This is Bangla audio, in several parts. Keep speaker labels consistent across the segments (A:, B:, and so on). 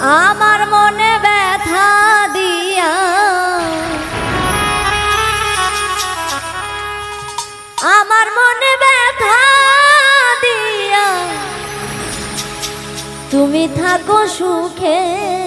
A: আমার মনে ব্যথা দিয়া। আমার মনে ব্যথা দিয়া। তুমি থাকো সুখে।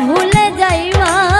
A: ভুলে যাইবা।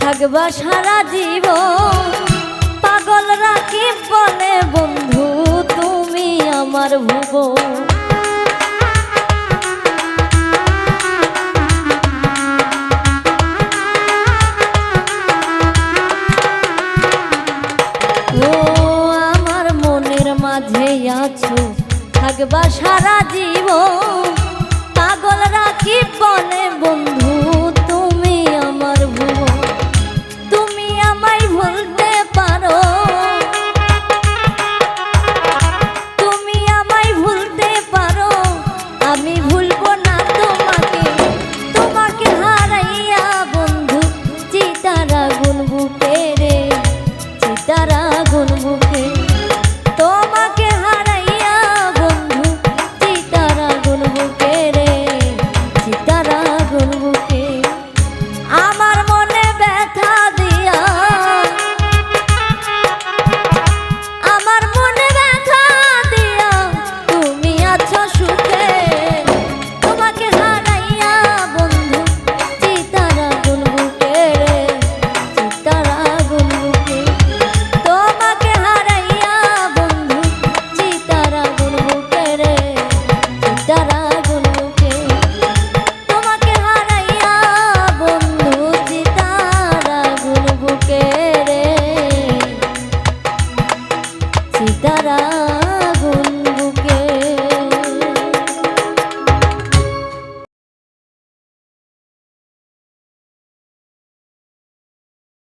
A: থাকবা সারা জীবন। পাগল রাখি বলে বন্ধু, তুমি আমার ভুবন। ও আমার মনের মাঝে আছো, থাকবা সারা জীবন।